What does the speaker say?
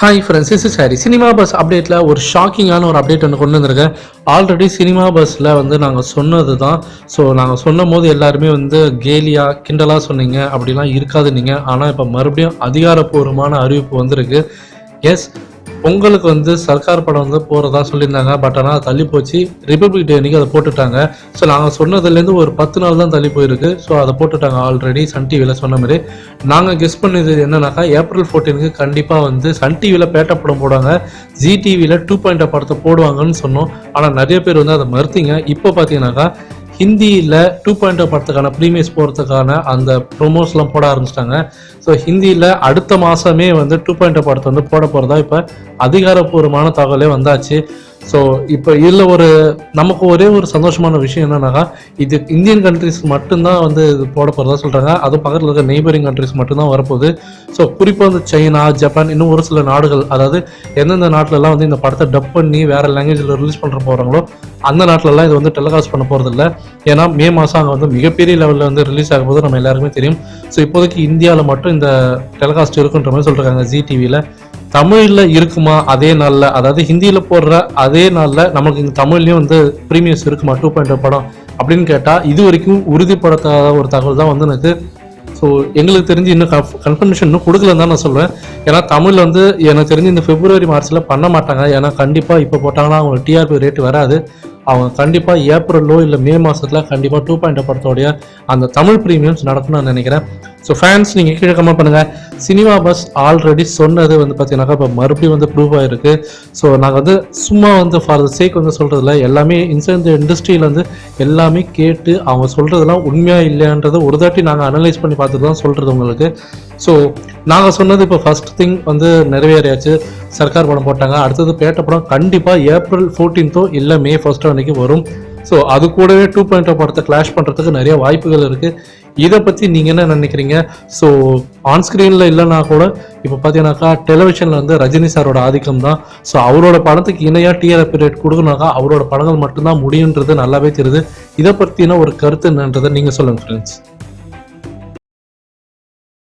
Hi friends is sorry cinema buzz அப்டேட்டில் ஒரு ஷாக்கிங்கான ஒரு அப்டேட் ஒன்று கொண்டு வந்திருக்கேன். ஆல்ரெடி சினிமா பஸ்ஸில் வந்து நாங்கள் சொன்னது தான் ஸோ நாங்கள் சொன்னும் போது எல்லாருமே வந்து கேலியாக கிண்டலாக சொன்னீங்க. அப்படிலாம் இருக்காது நீங்கள் ஆனால் இப்போ மறுபடியும் அதிகாரப்பூர்வமான அறிவிப்பு வந்திருக்கு. எஸ் பொங்கலுக்கு வந்து சர்க்கார் படம் வந்து போகிறதா சொல்லியிருந்தாங்க. பட் ஆனால் தள்ளி போச்சு. ரிப்பப்ளிக் டே அன்னைக்கு அதை போட்டுட்டாங்க. ஸோ நாங்கள் சொன்னதுலேருந்து ஒரு பத்து நாள் தான் தள்ளி போயிருக்கு. ஸோ அதை போட்டுட்டாங்க ஆல்ரெடி சன் டிவியில் சொன்ன மாதிரி. நாங்கள் கெஸ் பண்ணது என்னன்னாக்கா ஏப்ரல் ஃபோர்டீனுக்கு கண்டிப்பாக வந்து சன் டிவியில் பேட்டை படம் போடுவாங்க. ஜி டிவியில் டூ பாயிண்ட் படத்தை போடுவாங்கன்னு சொன்னோம். ஆனால் நிறைய பேர் வந்து அதை மறுத்தீங்க. இப்போ பார்த்தீங்கன்னாக்கா ஹிந்தியில் டூ பாயிண்ட் oh படத்துக்கான ப்ரீமியஸ் போகிறதுக்கான அந்த ப்ரொமோஸ்லாம் போட ஆரம்பிச்சிட்டாங்க. ஸோ ஹிந்தியில் அடுத்த மாதமே வந்து டூ பாயிண்ட் oh படத்தை வந்து போட போகிறதா இப்போ அதிகாரப்பூர்வமான தகவலே வந்தாச்சு. ஸோ இப்போ இதில் ஒரு நமக்கு ஒரே ஒரு சந்தோஷமான விஷயம் என்னன்னாக்கா இது இந்தியன் கண்ட்ரிஸ் மட்டும்தான் வந்து இது போட போகிறதா சொல்கிறாங்க அது பக்கத்தில் இருக்க நெய்பரிங் கண்ட்ரிஸ் மட்டும்தான் வரப்போகுது. ஸோ குறிப்பாக வந்து சைனா ஜப்பான் இன்னும் ஒரு சில நாடுகள் அதாவது எந்தெந்த நாட்டிலலாம் வந்து இந்த படத்தை டப் பண்ணி வேறு லாங்குவேஜில் ரிலீஸ் பண்ணுற போகிறாங்களோ அந்த நாட்டிலலாம் இது வந்து டெலிகாஸ்ட் பண்ண போகிறதில்ல ஏன்னா மே மாதம் அங்கே வந்து மிகப்பெரிய லெவலில் வந்து ரிலீஸ் ஆகும் போது நம்ம எல்லாருக்குமே தெரியும். ஸோ இப்போதைக்கு இந்தியாவில் மட்டும் இந்த டெலிகாஸ்ட் இருக்குன்ற மாதிரி சொல்கிறாங்க ஜி டிவியில் தமிழில் இருக்குமா அதே நாளில்? அதாவது ஹிந்தியில் போடுற அதே நாளில் நமக்கு இங்கே தமிழ்லேயும் வந்து ப்ரீமியம்ஸ் இருக்குமா? டூ பாயிண்ட் oh படம் அப்படின்னு கேட்டால் இது வரைக்கும் உறுதிப்படுத்தாத ஒரு தகவல் தான் வந்து எனக்கு ஸோ எங்களுக்கு தெரிஞ்சு இன்னும் கன்ஃபர்மேஷன் இன்னும் கொடுக்கலன்னு தான் நான் சொல்லுவேன் ஏன்னா தமிழ் வந்து எனக்கு தெரிஞ்சு இந்த பிப்ரவரி மார்ச்சில் பண்ண மாட்டாங்க. ஏன்னா கண்டிப்பாக இப்போ போட்டாங்கன்னா அவங்க டிஆர்பி ரேட் வராது. அவங்க கண்டிப்பாக ஏப்ரலோ இல்லை மே மாதத்தில் கண்டிப்பாக டூ பாயிண்ட் oh படத்தோடைய அந்த தமிழ் ப்ரீமியம்ஸ் நடக்கும்னு நான் நினைக்கிறேன். ஸோ ஃபேன்ஸ் நீங்கள் கீழே கமெண்ட் பண்ணுங்கள் சினிமா பஸ் ஆல்ரெடி சொன்னது வந்து பார்த்தீங்கன்னாக்கா இப்போ மறுபடியும் வந்து ப்ரூவ் ஆகிருக்கு ஸோ நாங்கள் வந்து சும்மா வந்து ஃபார் த சேக் வந்து சொல்கிறதுல எல்லாமே இன்சைட் இண்டஸ்ட்ரியில் வந்து எல்லாமே கேட்டு அவங்க சொல்கிறதெல்லாம் உண்மையாக இல்லையான்றதை ஒரு தாட்டி நாங்கள் அனலைஸ் பண்ணி பார்த்துட்டு தான் சொல்கிறது உங்களுக்கு. ஸோ நாங்கள் சொன்னது இப்போ ஃபர்ஸ்ட் திங் வந்து நிறைவேறியாச்சு. சர்க்கார் படம் போட்டாங்க. அடுத்தது பேட்ட படம் கண்டிப்பாக ஏப்ரல் ஃபோர்டீன்த்தோ இல்லை மே ஃபஸ்ட்டோ அன்னைக்கு வரும். ஸோ அது கூடவே டூ பாயிண்ட் oh படத்தை கிளாஷ் பண்ணுறதுக்கு நிறைய வாய்ப்புகள் இருக்குது இதை பற்றி நீங்கள் என்ன நினைக்கிறீங்க? ஸோ ஆன்ஸ்க்ரீனில் இல்லைனா கூட இப்போ பார்த்தீங்கன்னாக்கா டெலிவிஷனில் வந்து ரஜினி சாரோட ஆதிக்கம் தான். ஸோ அவரோட படத்துக்கு இணையாக டிஆர்பி ரேட் கொடுக்கணுனாக்கா அவரோட படங்கள் மட்டும்தான் முடியுன்றது நல்லாவே தெரியுது. இதை பற்றின ஒரு கருத்து என்னன்றதை நீங்கள் சொல்லுங்கள் ஃப்ரெண்ட்ஸ்